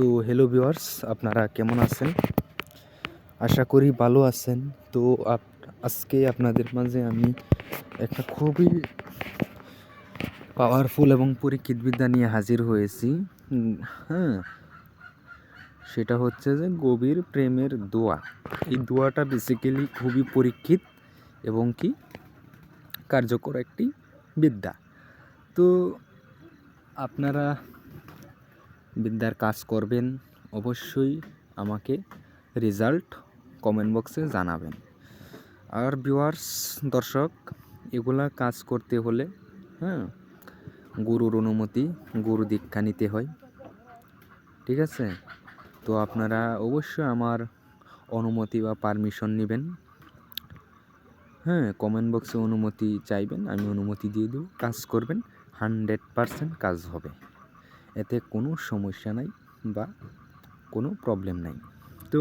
তো hello viewers আপনারা কেমন আছেন? আশা করি ভালো আছেন। তো আজকে আপনাদের মাঝে আমি একটা খুবই পাওয়ারফুল এবং পরীক্ষিত বিদ্যা নিয়ে হাজির হয়েছি। হ্যাঁ। সেটা হচ্ছে যে গভীর প্রেমের দোয়া। এই দোয়াটা বেসিক্যালি খুবই পরীক্ষিত এবং কি কার্যকর একটি বিদ্যা। তো আপনারা বিদ্যার কাজ করবেন, অবশ্যই আমাকে রেজাল্ট কমেন্ট বক্সে জানাবেন। আর ভিউয়ার্স দর্শক, এগুলা কাজ করতে হলে হ্যাঁ গুরুর অনুমতি, গুরু দীক্ষা নিতে হয়। ঠিক আছে? তো আপনারা অবশ্যই আমার অনুমতি বা পারমিশন নেবেন। হ্যাঁ কমেন্ট বক্সে অনুমতি চাইবেন, আমি অনুমতি দিয়ে দেবো, কাজ করবেন হান্ড্রেড পারসেন্ট কাজ হবে। এতে কোনো সমস্যা নাই বা কোনো প্রবলেম নাই। তো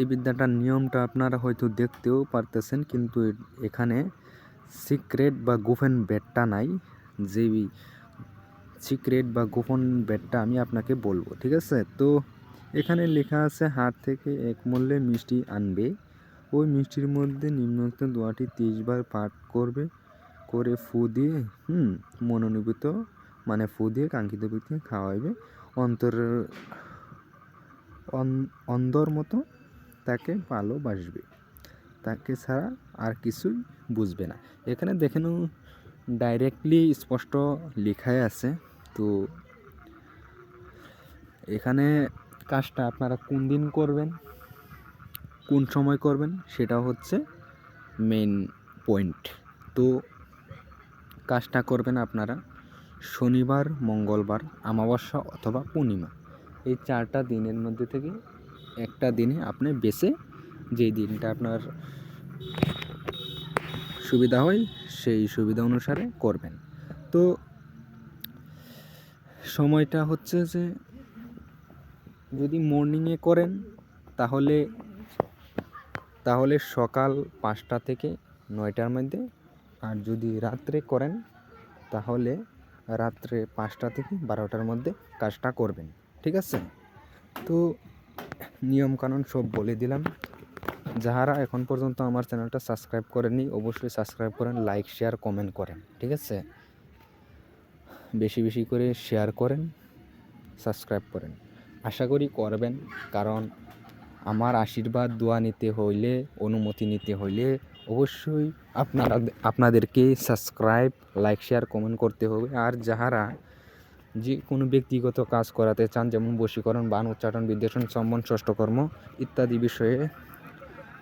এই বিদ্যাটার নিয়মটা আপনারা হয়তো দেখতেও পারতেছেন, কিন্তু এখানে সিক্রেট বা গোপন বেডটা নাই। যে সিক্রেট বা গোপন বেডটা আমি আপনাকে বলব, ঠিক আছে? তো এখানে লেখা আছে হাট থেকে এক মূল্যে মিষ্টি আনবে। ওই মিষ্টির মধ্যে নিম্নোক্ত দোয়াটি তিরিশ বার পাঠ করবে, করে ফু দিয়ে, হুম মনোনীত মানে ফু দিয়ে কাঙ্ক্ষিত ব্যক্তিকে খাওয়াইবে। অন্তর, অন- অন্ধর মতো তাকে ভালোবাসবে। তাকে ছাড়া আর কিছুই বুঝবে না। এখানে দেখেন ডাইরেক্টলি স্পষ্ট লেখাই আছে। তো এখানে কাজটা আপনারা কোন দিন করবেন, কোন সময় করবেন, সেটা হচ্ছে মেইন পয়েন্ট তো কাজটা করবেন আপনারা শনিবার, মঙ্গলবার, অমাবস্যা অথবা পূর্ণিমা। এই চারটা দিনের মধ্যে থেকে একটা দিনে আপনি বেছে যেই দিনটা আপনার সুবিধা হয়, সেই সুবিধা অনুসারে করবেন। তো সময়টা হচ্ছে যে যদি মর্নিংয়ে করেন, তাহলে তাহলে সকাল পাঁচটা থেকে নয়টার মধ্যে, আর যদি রাত্রে করেন, তাহলে রাত্রে পাঁচটা থেকে বারোটার মধ্যে কাজটা করবেন, ঠিক আছে? তো নিয়মকানুন সব বলে দিলাম। যাহারা এখন পর্যন্ত আমার চ্যানেলটা সাবস্ক্রাইব করেনি অবশ্যই সাবস্ক্রাইব করেন, লাইক, শেয়ার, কমেন্ট করেন, ঠিক আছে? বেশি বেশি করে শেয়ার করেন, সাবস্ক্রাইব করেন। আশা করি করবেন, কারণ আমার আশীর্বাদ, দোয়া নিতে হইলে, অনুমতি নিতে হইলে অবশ্যই আপনারা আপনাদেরকে সাবস্ক্রাইব লাইক শেয়ার কমেন্ট করতে হবে। আর যাহারা যে কোনো ব্যক্তিগত কাজ করাতে চান, যেমন বশীকরণ, বান উচ্চাটন বিদ্বেষণ সম্বন ষষ্ঠকর্ম ইত্যাদি বিষয়ে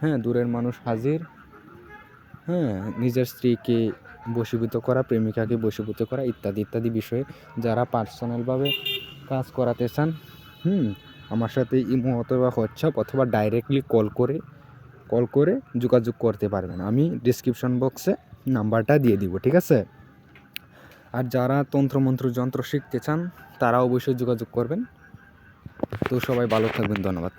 হ্যাঁ দূরের মানুষ হাজির হ্যাঁ নিজের স্ত্রীকে বশীভূত করা, প্রেমিকাকে বশীভূত করা ইত্যাদি ইত্যাদি বিষয়ে যারা পার্সোনালভাবে কাজ করাতে চান, হুম, আমার সাথে ইমো অথবা হোয়াটসঅ্যাপ অথবা ডাইরেক্টলি কল করে কল করে যোগাযোগ করতে পারবেন। আমি ডিসক্রিপশন বক্সে নাম্বারটা দিয়ে দিব, ঠিক আছে? আর যারা তন্ত্রমন্ত্র যন্ত্র শিখতে চান, তারা অবশ্যই যোগাযোগ করবেন। তো সবাই ভালো থাকবেন, ধন্যবাদ।